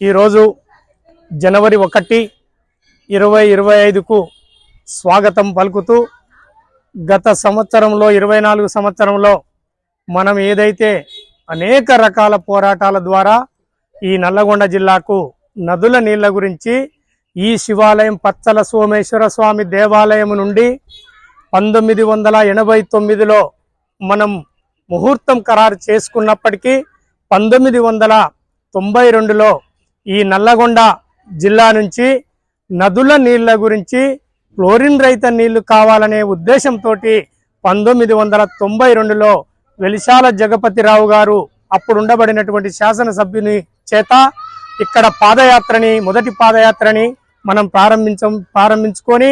ఈరోజు జనవరి ఒకటి ఇరవై ఇరవై ఐదుకు స్వాగతం పలుకుతూ గత సంవత్సరంలో ఇరవై నాలుగు సంవత్సరంలో మనం ఏదైతే అనేక రకాల పోరాటాల ద్వారా ఈ నల్లగొండ జిల్లాకు నదుల నీళ్ళ గురించి ఈ శివాలయం పచ్చల సోమేశ్వర స్వామి దేవాలయం నుండి పంతొమ్మిది వందల ఎనభై తొమ్మిదిలో మనం ముహూర్తం ఖరారు చేసుకున్నప్పటికీ పంతొమ్మిది వందల తొంభై రెండులో ఈ నల్లగొండ జిల్లా నుంచి నదుల నీళ్ళ గురించి క్లోరిన్ రహిత నీళ్ళు కావాలనే ఉద్దేశంతో పంతొమ్మిది వందల తొంభై రెండులో వెలిశాల జగపతిరావు గారు అప్పుడు ఉండబడినటువంటి శాసనసభ్యుని చేత ఇక్కడ పాదయాత్రని మొదటి పాదయాత్రని మనం ప్రారంభించం ప్రారంభించుకొని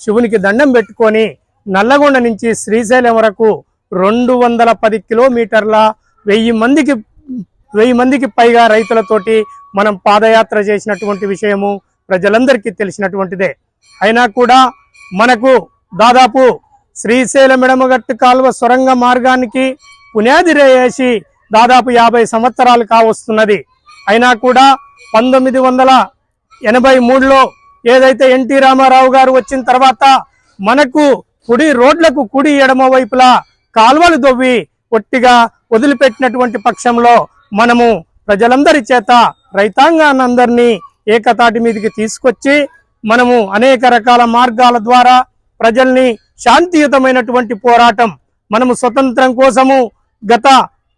శివునికి దండం పెట్టుకొని నల్లగొండ నుంచి శ్రీశైలం వరకు రెండు వందల పది కిలోమీటర్ల వెయ్యి మందికి వెయ్యి మందికి పైగా రైతులతోటి మనం పాదయాత్ర చేసినటువంటి విషయము ప్రజలందరికీ తెలిసినటువంటిదే. అయినా కూడా మనకు దాదాపు శ్రీశైలం ఎడమగట్టు కాలువ సొరంగ మార్గానికి పునాది రేసి దాదాపు యాభై సంవత్సరాలు కావస్తున్నది. అయినా కూడా పంతొమ్మిది వందల ఎనభై మూడులో ఏదైతే ఎన్టీ రామారావు గారు వచ్చిన తర్వాత మనకు కుడి రోడ్లకు కుడి ఎడమ వైపులా కాల్వలు దొవ్వి ఒట్టిగా వదిలిపెట్టినటువంటి పక్షంలో మనము ప్రజలందరి చేత రైతాంగాన్నందరినీ ఏకతాటి మీదకి తీసుకొచ్చి మనము అనేక రకాల మార్గాల ద్వారా ప్రజల్ని శాంతియుతమైనటువంటి పోరాటం మనము స్వతంత్రం కోసము గత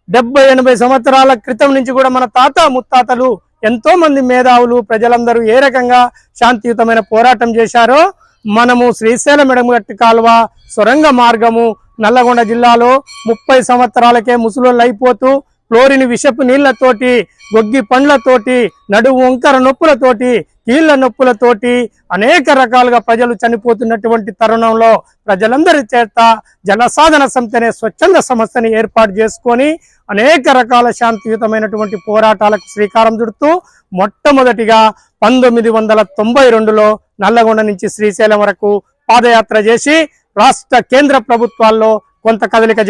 డెబ్బై ఎనభై సంవత్సరాల క్రితం నుంచి కూడా మన తాత ముత్తాతలు ఎంతో మంది మేధావులు ప్రజలందరూ ఏ రకంగా శాంతియుతమైన పోరాటం చేశారో మనము శ్రీశైలం ఎడమగట్టి కాలువ సొరంగ మార్గము నల్లగొండ జిల్లాలో ముప్పై సంవత్సరాలకే ముసలోళ్ళు అయిపోతూ క్లోరిన్ విషపు నీళ్ళతోటి గొగ్గి పండ్లతోటి నడువు వంకర నొప్పులతోటి కీళ్ళ నొప్పులతోటి అనేక రకాలుగా ప్రజలు చనిపోతున్నటువంటి తరుణంలో ప్రజలందరి చేత జలసాధన సంస్థ అనే స్వచ్ఛంద సంస్థని ఏర్పాటు చేసుకొని అనేక రకాల శాంతియుతమైనటువంటి పోరాటాలకు శ్రీకారం చుడుతూ మొట్టమొదటిగా పంతొమ్మిది వందల తొంభై రెండులో నల్లగొండ నుంచి శ్రీశైలం వరకు పాదయాత్ర చేసి రాష్ట్ర కేంద్ర ప్రభుత్వాల్లో కొంత కదలిక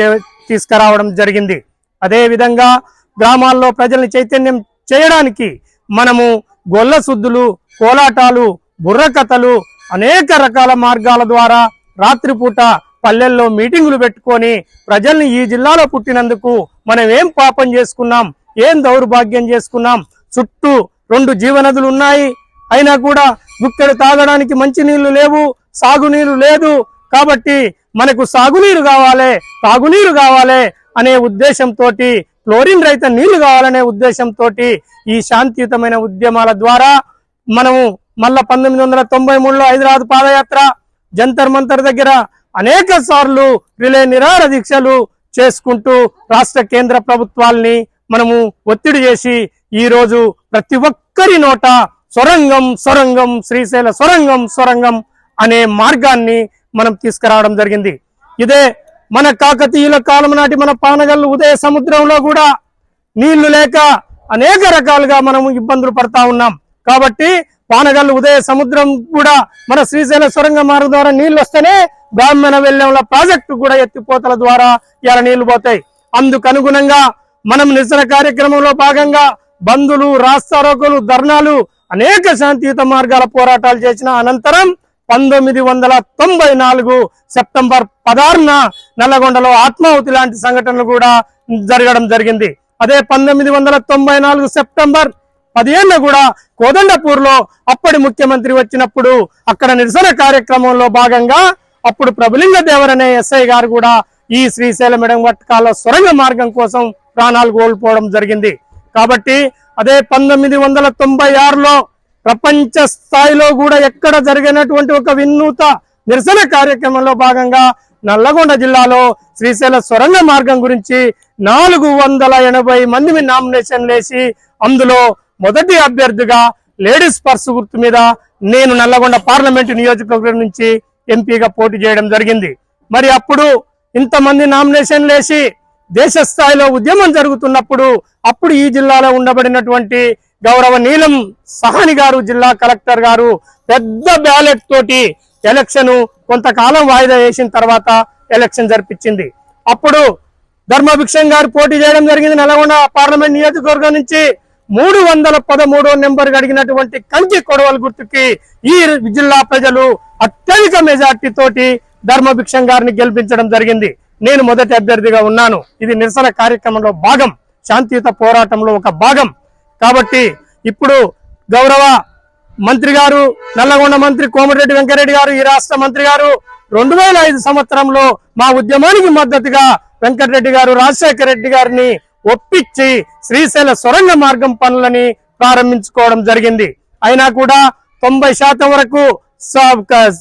తీసుకురావడం జరిగింది. అదేవిధంగా గ్రామాల్లో ప్రజల్ని చైతన్యం చేయడానికి మనము గొల్ల సుద్దులు కోలాటాలు బుర్రకథలు అనేక రకాల మార్గాల ద్వారా రాత్రిపూట పల్లెల్లో మీటింగులు పెట్టుకొని ప్రజల్ని ఈ జిల్లాలో పుట్టినందుకు మనం ఏం పాపం చేసుకున్నాం ఏం దౌర్భాగ్యం చేసుకున్నాం చుట్టూ రెండు జీవనదులు ఉన్నాయి. అయినా కూడా గుక్కెడు తాగడానికి మంచి నీళ్ళు లేవు సాగునీరు లేదు కాబట్టి మనకు సాగునీరు కావాలి తాగునీరు కావాలి అనే ఉద్దేశంతో క్లోరిన్ రహిత నీళ్ళు కావాలనే ఉద్దేశంతో ఈ శాంతియుతమైన ఉద్యమాల ద్వారా మనము మళ్ళా పంతొమ్మిది వందల తొంభై మూడులో హైదరాబాద్ పాదయాత్ర జంతర్ మంతర్ దగ్గర అనేక సార్లు రిలే నిరాహార దీక్షలు చేసుకుంటూ రాష్ట్ర కేంద్ర ప్రభుత్వాల్ని మనము ఒత్తిడి చేసి ఈరోజు ప్రతి ఒక్కరి నోట సొరంగం సొరంగం శ్రీశైల సొరంగం సొరంగం అనే మార్గాన్ని మనం తీసుకురావడం జరిగింది. ఇదే మన కాకతీయుల కాలం నాటి మన పానగల్లు ఉదయ సముద్రంలో కూడా నీళ్ళు లేక అనేక రకాలుగా మనం ఇబ్బందులు పడతా ఉన్నాం. కాబట్టి పానగల్లు ఉదయ సముద్రం కూడా మన శ్రీశైల సొరంగ మార్గం ద్వారా నీళ్ళు వస్తేనే బ్రాహ్మణ వెల్లెంల ప్రాజెక్టు కూడా ఎత్తిపోతల ద్వారా ఇలా నీళ్ళు పోతాయి. అందుకనుగుణంగా మనం నిరసన కార్యక్రమంలో భాగంగా బంధులు రాస్తారోకులు ధర్నాలు అనేక శాంతియుత మార్గాల పోరాటాలు చేసిన అనంతరం పంతొమ్మిది వందల తొంభై నాలుగు సెప్టెంబర్ పదహారున నల్లగొండలో ఆత్మాహుతి లాంటి సంఘటనలు కూడా జరగడం జరిగింది. అదే పంతొమ్మిది వందల తొంభై నాలుగు సెప్టెంబర్ పదిహేను కూడా కోదండపూర్లో అప్పటి ముఖ్యమంత్రి వచ్చినప్పుడు అక్కడ నిరసన కార్యక్రమంలో భాగంగా అప్పుడు ప్రభులింగ దేవరనే ఎస్ఐ గారు కూడా ఈ శ్రీశైలం ఎడమగట్టకాల సొరంగ మార్గం కోసం ప్రాణాలు కోల్పోవడం జరిగింది. కాబట్టి అదే పంతొమ్మిది వందల తొంభై ఆరులో ప్రపంచ స్థాయిలో కూడా ఎక్కడ జరిగినటువంటి ఒక వినూత నిరసన కార్యక్రమంలో భాగంగా నల్లగొండ జిల్లాలో శ్రీశైల సొరంగ మార్గం గురించి నాలుగు వందల ఎనభై మంది నామినేషన్ వేసి అందులో మొదటి అభ్యర్థిగా లేడీస్ పర్స్ గుర్తు మీద నేను నల్లగొండ పార్లమెంటు నియోజకవర్గం నుంచి ఎంపీగా పోటీ చేయడం జరిగింది. మరి అప్పుడు ఇంతమంది నామినేషన్లు వేసి దేశ స్థాయిలో ఉద్యమం జరుగుతున్నప్పుడు అప్పుడు ఈ జిల్లాలో ఉండబడినటువంటి గౌరవ నీలం సహాని గారు జిల్లా కలెక్టర్ గారు పెద్ద బ్యాలెట్ తోటి ఎలక్షన్ కొంతకాలం వాయిదా వేసిన తర్వాత ఎలక్షన్ జరిపించింది. అప్పుడు ధర్మభిక్షం గారు పోటీ చేయడం జరిగింది. నల్గొండ పార్లమెంట్ నియోజకవర్గం నుంచి మూడు వందల పదమూడో నెంబర్ అడిగినటువంటి కంకి కొడవలి గుర్తుకి ఈ జిల్లా ప్రజలు అత్యధిక మెజార్టీ తోటి ధర్మభిక్షం గారిని గెలిపించడం జరిగింది. నేను మొదటి అభ్యర్థిగా ఉన్నాను. ఇది నిరసన కార్యక్రమంలో భాగం. శాంతియుత పోరాటంలో ఒక భాగం. కాబట్టి ఇప్పుడు గౌరవ మంత్రి గారు నల్లగొండ మంత్రి కోమటిరెడ్డి వెంకరెడ్డి గారు ఈ రాష్ట్ర మంత్రి గారు రెండు వేల ఐదు సంవత్సరంలో మా ఉద్యమానికి మద్దతుగా వెంకటరెడ్డి గారు రాజశేఖర రెడ్డి గారిని ఒప్పించి శ్రీశైల సొరంగ మార్గం పనులని ప్రారంభించుకోవడం జరిగింది. అయినా కూడా తొంభై శాతం వరకు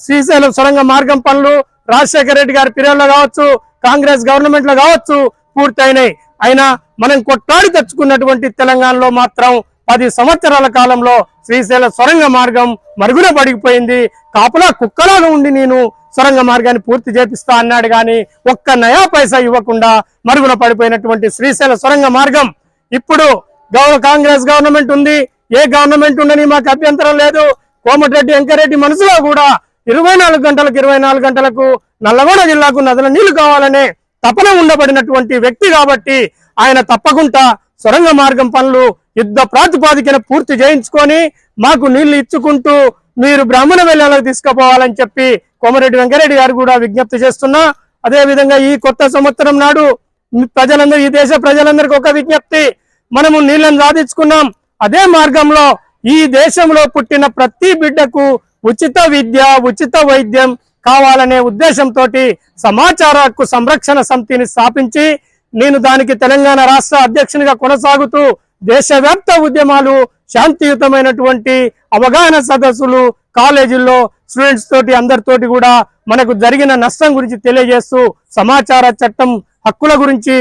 శ్రీశైలం సొరంగ మార్గం పనులు రాజశేఖర రెడ్డి గారి పిరియడ్లో కావచ్చు కాంగ్రెస్ గవర్నమెంట్లో కావచ్చు పూర్తయినాయి. అయినా మనం కొట్లాడి తెచ్చుకున్నటువంటి తెలంగాణలో మాత్రం పది సంవత్సరాల కాలంలో శ్రీశైల సొరంగ మార్గం మరుగున పడిపోయింది కాపులా కుక్కలాగా ఉండి నేను సొరంగ మార్గాన్ని పూర్తి చేపిస్తా అన్నాడు గాని ఒక్క నయా పైసా ఇవ్వకుండా మరుగున పడిపోయినటువంటి శ్రీశైల సొరంగ మార్గం ఇప్పుడు గౌరవ కాంగ్రెస్ గవర్నమెంట్ ఉంది. ఏ గవర్నమెంట్ ఉండని మాకు అభ్యంతరం లేదు. కోమటిరెడ్డి వెంకరెడ్డి మనసులో కూడా ఇరవై నాలుగు గంటలకు ఇరవై నాలుగు గంటలకు నల్లగొండ జిల్లాకు నదుల నీళ్ళు కావాలనే తపన ఉండబడినటువంటి వ్యక్తి కాబట్టి ఆయన తప్పకుండా సొరంగ మార్గం పనులు యుద్ధ ప్రాతిపాదికన పూర్తి చేయించుకొని మాకు నీళ్ళు ఇచ్చుకుంటూ మీరు బ్రాహ్మణ వెళ్ళాలకు తీసుకుపోవాలని చెప్పి కోమరెడ్డి వెంకరెడ్డి గారు కూడా విజ్ఞప్తి చేస్తున్నా. అదేవిధంగా ఈ కొత్త సంవత్సరం నాడు ప్రజలందరూ ఈ దేశ ప్రజలందరికీ ఒక విజ్ఞప్తి. మనము నీళ్ళను సాధించుకున్నాం. అదే మార్గంలో ఈ దేశంలో పుట్టిన ప్రతి బిడ్డకు ఉచిత విద్య ఉచిత వైద్యం కావాలనే ఉద్దేశంతో సమాచార హక్కు సంరక్షణ సమితిని స్థాపించి నేను దానికి తెలంగాణ రాష్ట్ర అధ్యక్షునిగా కొనసాగుతూ దేశవ్యాప్త ఉద్యమాలు శాంతియుతమైనటువంటి అవగాహన సదస్సులు కాలేజీల్లో స్టూడెంట్స్ తోటి అందరితోటి కూడా మనకు జరిగిన నష్టం గురించి తెలియజేస్తూ సమాచార చట్టం హక్కుల గురించి